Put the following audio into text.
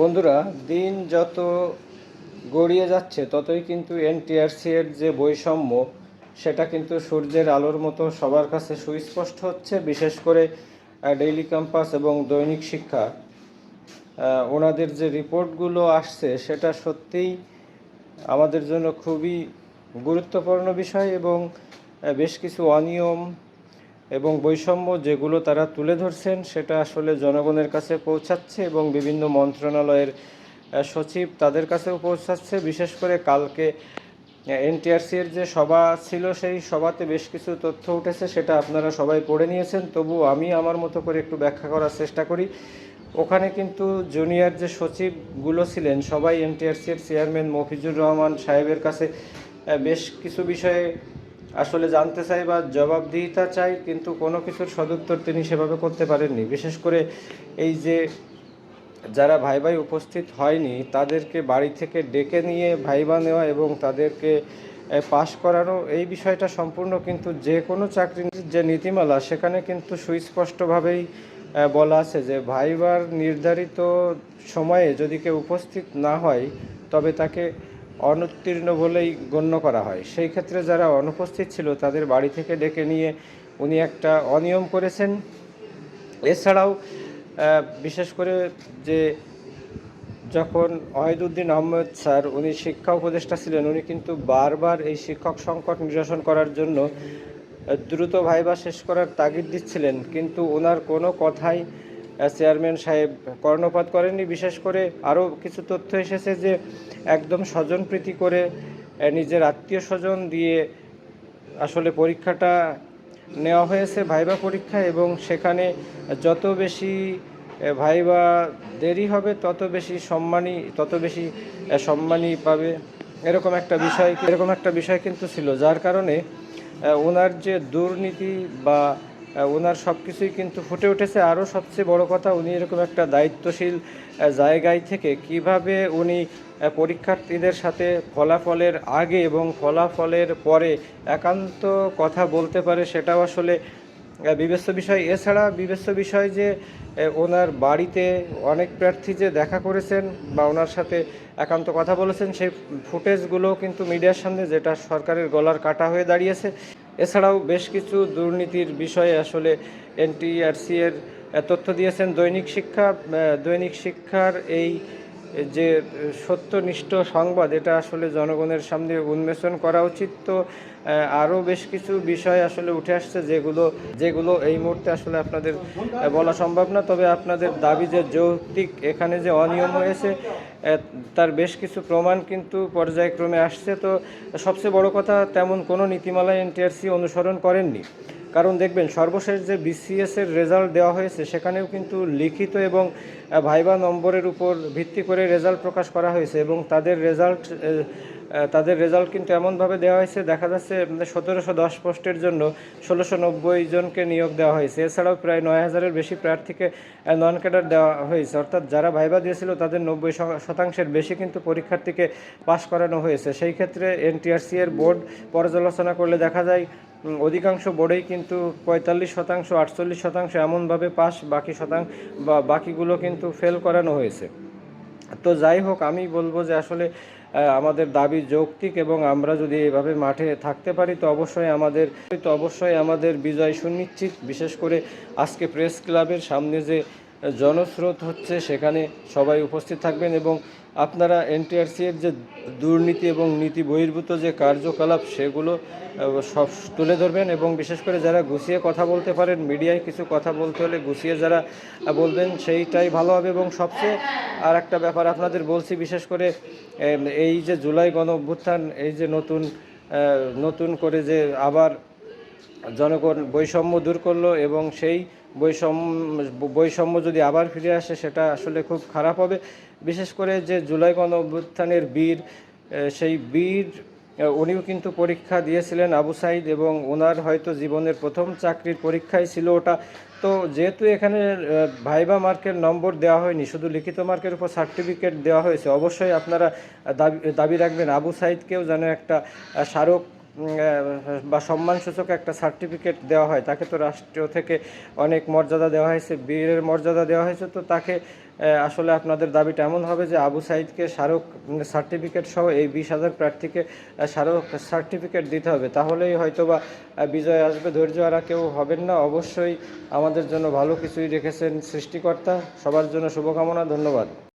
বন্ধুরা, দিন যত গড়িয়ে যাচ্ছে, ততই কিন্তু এনটিআরসি এর যে বৈষম্য, সেটা কিন্তু সূর্যের আলোর মতো সবার কাছে সুস্পষ্ট হচ্ছে, বিশেষ করে ডেইলি ক্যাম্পাস এবং দৈনিক শিক্ষা। ওনাদের যে রিপোর্টগুলো আসছে, সেটা সত্যিই আমাদের জন্য খুবই গুরুত্বপূর্ণ বিষয় এবং বেশ কিছু অনিয়ম এবং বৈষম্য যেগুলো তারা তুলে ধরছেন, সেটা আসলে জনগণের কাছে পৌঁছাচ্ছে এবং বিভিন্ন মন্ত্রণালয়ের সচিব তাদের কাছেও পৌঁছাচ্ছে। বিশেষ করে কালকে এনটিআরসি এর যে সভা ছিল, সেই সভাতে বেশ কিছু তথ্য উঠেছে, সেটা আপনারা সবাই পড়ে নিয়েছেন। তবু আমি আমার মতো করে একটু ব্যাখ্যা করার চেষ্টা করি। ওখানে কিন্তু জুনিয়র যে সচিবগুলো ছিলেন, সবাই এনটিআরসি এর চেয়ারম্যান মফিজুর রহমান সাহেবের কাছে বেশ কিছু বিষয়ে আসলে জানতে চাই বা জবাবদিহিতা চাই, কিন্তু কোনো কিছুর সদুত্তর তিনি সেভাবে করতে পারেননি। বিশেষ করে এই যে যারা ভাই ভাই উপস্থিত হয়নি, তাদেরকে বাড়ি থেকে ডেকে নিয়ে ভাইবা নেওয়া এবং তাদেরকে পাশ করানো, এই বিষয়টা সম্পূর্ণ কিন্তু যে কোনো চাকরির যে নীতিমালা, সেখানে কিন্তু সুস্পষ্টভাবেই বলা আছে যে ভাইবার নির্ধারিত সময়ে যদি কেউ উপস্থিত না হয়, তবে তাকে অনুত্তীর্ণ বলেই গণ্য করা হয়। সেই ক্ষেত্রে যারা অনুপস্থিত ছিল, তাদের বাড়ি থেকে ডেকে নিয়ে উনি একটা অনিয়ম করেছেন। এছাড়াও বিশেষ করে যে যখন ওয়াহিদুদ্দিন আহমেদ স্যার, উনি শিক্ষা উপদেষ্টা ছিলেন, উনি কিন্তু বারবার এই শিক্ষক সংকট নিরসন করার জন্য দ্রুত ভাইবা শেষ করার তাগিদ দিচ্ছিলেন। কিন্তু ওনার কোনো কথাই চেয়ারম্যান সাহেব কর্ণপাত করেননি। বিশেষ করে আরও কিছু তথ্য এসেছে যে, একদম স্বজনপ্রীতি করে নিজের আত্মীয় স্বজন দিয়ে আসলে পরীক্ষাটা নেওয়া হয়েছে ভাইবা পরীক্ষা এবং সেখানে যত বেশি ভাইবা দেরি হবে, তত বেশি সম্মানী, তত বেশি সম্মানী পাবে। এরকম একটা বিষয়, এরকম একটা বিষয় কিন্তু ছিল, যার কারণে ওনার যে দুর্নীতি বা ওনার সব কিছুই কিন্তু ফুটে উঠেছে। আরও সবচেয়ে বড় কথা, উনি এরকম একটা দায়িত্বশীল জায়গায় থেকে কীভাবে উনি পরীক্ষার্থীদের সাথে ফলাফলের আগে এবং ফলাফলের পরে একান্ত কথা বলতে পারে, সেটাও আসলে বিবেচ্য বিষয়। এছাড়া বিবেচ্য বিষয় যে ওনার বাড়িতে অনেক প্রার্থী যে দেখা করেছেন বা ওনার সাথে একান্ত কথা বলেছেন, সেই ফুটেজগুলো কিন্তু মিডিয়ার সামনে যেটা সরকারের গলার কাটা হয়ে দাঁড়িয়েছে। এছাড়াও বেশ কিছু দুর্নীতির বিষয়ে আসলে এনটিআরসি এর তথ্য দিয়েছেন দৈনিক শিক্ষা দৈনিক শিক্ষার এই যে সত্যনিষ্ঠ সংবাদ, এটা আসলে জনগণের সামনে উন্মোচন করা উচিত। তো আরও বেশ কিছু বিষয় আসলে উঠে আসছে যেগুলো যেগুলো এই মুহূর্তে আসলে আপনাদের বলা সম্ভব না। তবে আপনাদের দাবি যে যৌক্তিক, এখানে যে অনিয়ম হয়েছে তার বেশ কিছু প্রমাণ কিন্তু পর্যায়ক্রমে আসছে। তো, সবচেয়ে বড় কথা, তেমন কোনো নীতিমালা এনটিআরসি অনুসরণ করেননি। কারণ দেখবেন, সর্বশেষ যে বিসিএস এর রেজাল্ট দেওয়া হয়েছে, সেখানেও কিন্তু লিখিত এবং ভাইবা নম্বরের উপর ভিত্তি করে রেজাল্ট প্রকাশ করা হয়েছে এবং তাদের রেজাল্ট তাদের রেজাল্ট কিন্তু এমনভাবে দেওয়া হয়েছে, দেখা যাচ্ছে সতেরোশো দশ পোস্টের জন্য ষোলোশো নব্বই জনকে নিয়োগ দেওয়া হয়েছে। এছাড়াও প্রায় নয় হাজারের বেশি প্রার্থীকে নন ক্যাডার দেওয়া হয়েছে। অর্থাৎ যারা ভাইবা দিয়েছিল, তাদের নব্বই শতাংশের বেশি কিন্তু পরীক্ষার্থীকে পাশ করানো হয়েছে। সেই ক্ষেত্রে এনটিআরসি এর বোর্ড পর্যালোচনা করলে দেখা যায় অধিকাংশ বোর্ডেই কিন্তু পঁয়তাল্লিশ শতাংশ, আটচল্লিশ শতাংশ এমনভাবে পাস, বাকি শতাংশ বা বাকিগুলো কিন্তু ফেল করানো হয়েছে। তো যাই হোক, আমি বলব যে আসলে আমাদের দাবি যৌক্তিক এবং আমরা যদি এভাবে মাঠে থাকতে পারি, তো অবশ্যই আমাদের, তো অবশ্যই আমাদের বিজয় সুনিশ্চিত। বিশেষ করে আজকে প্রেস ক্লাবের সামনে যে জনস্রোত হচ্ছে, সেখানে সবাই উপস্থিত থাকবেন এবং আপনারা এনটিআরসি এর যে দুর্নীতি এবং নীতি বহির্ভূত যে কার্যকলাপ, সেগুলো সব তুলে ধরবেন এবং বিশেষ করে যারা গুছিয়ে কথা বলতে পারেন, মিডিয়ায় কিছু কথা বলতে হলে গুছিয়ে যারা বলবেন, সেইটাই ভালো হবে এবং সবচেয়ে আর একটা ব্যাপার আপনাদের বলছি, বিশেষ করে এই যে জুলাই গণ অভ্যুত্থান, এই যে নতুন নতুন করে যে আবার জনগণ বৈষম্য দূর করল এবং সেই বৈষম্য বৈষম্য যদি আবার ফিরে আসে, সেটা আসলে খুব খারাপ হবে। বিশেষ করে যে জুলাই গণ অভ্যুত্থানের বীর সেই বীর উনিও কিন্তু পরীক্ষা দিয়েছিলেন আবু সাইদ এবং ওনার হয়তো জীবনের প্রথম চাকরির পরীক্ষাই ছিল ওটা। তো যেহেতু এখানে ভাইবা মার্কের নম্বর দেওয়া হয়নি, শুধু লিখিত মার্কের উপর সার্টিফিকেট দেওয়া হয়েছে, অবশ্যই আপনারা দাবি দাবি রাখবেন আবু সাইদকেও যেন একটা স্মারক বা সম্মানসূচক একটা সার্টিফিকেট দেওয়া হয়, তাকে তো রাষ্ট্র থেকে অনেক মর্যাদা দেওয়া হয়েছে, বীরের মর্যাদা দেওয়া হয়েছে, তো তাকে আসলে আপনাদের দাবিটা এমন হবে যে আবু সাইদকে স্মারক সার্টিফিকেট সহ এই বিশ হাজার প্রার্থীকে স্মারক সার্টিফিকেট দিতে হবে। তাহলেই হয়তোবা বিজয় আসবে, ধৈর্য আর কেউ হবেন না। অবশ্যই আমাদের জন্য ভালো কিছুই রেখেছেন সৃষ্টিকর্তা। সবার জন্য শুভকামনা, ধন্যবাদ।